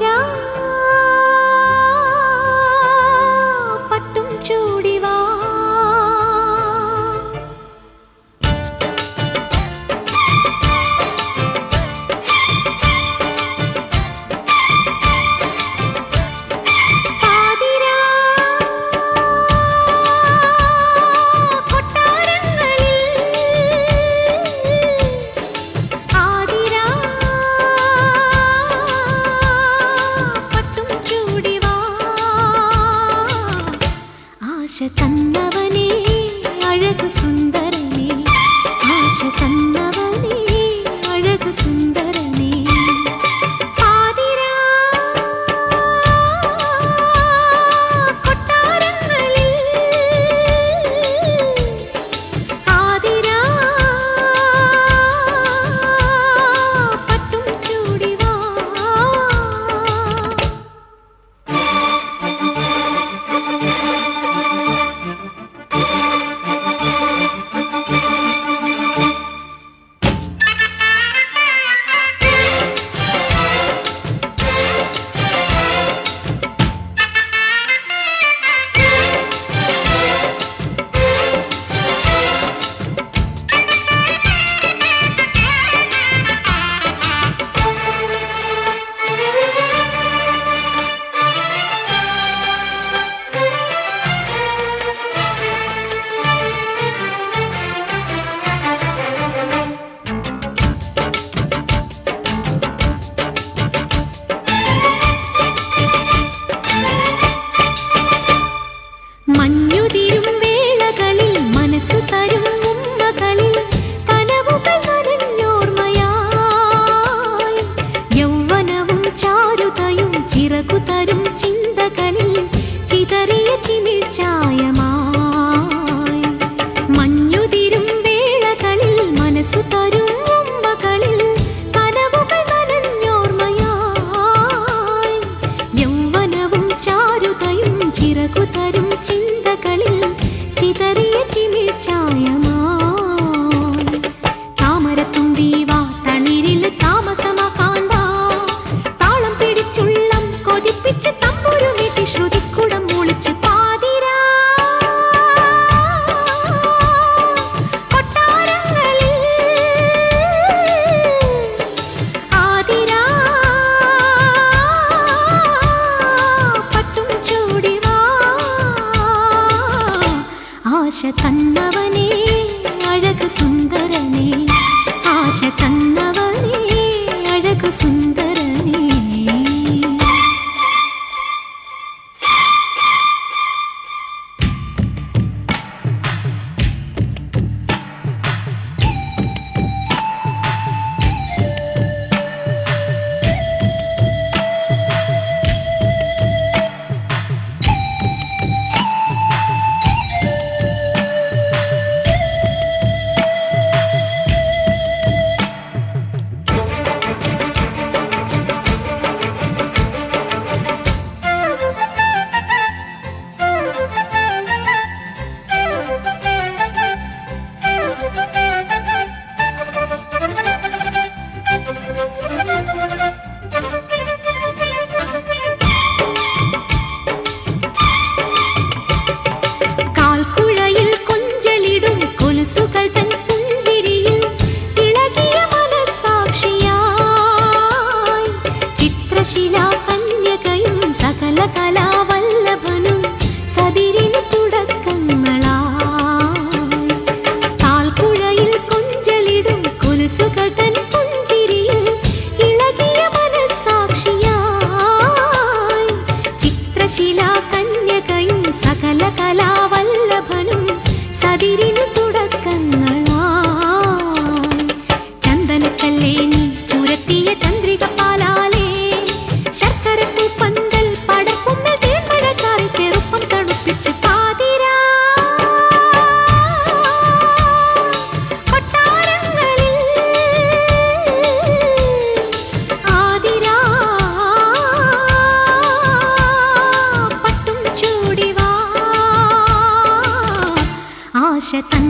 让。Yaşatan ചിറകുതരും ചിന്തകളിൽ ചിതറിയ ചിമിഴ്ചായമ ஆஷ தன்னவனே அழகு சுந்தர Sıcak hala शतम्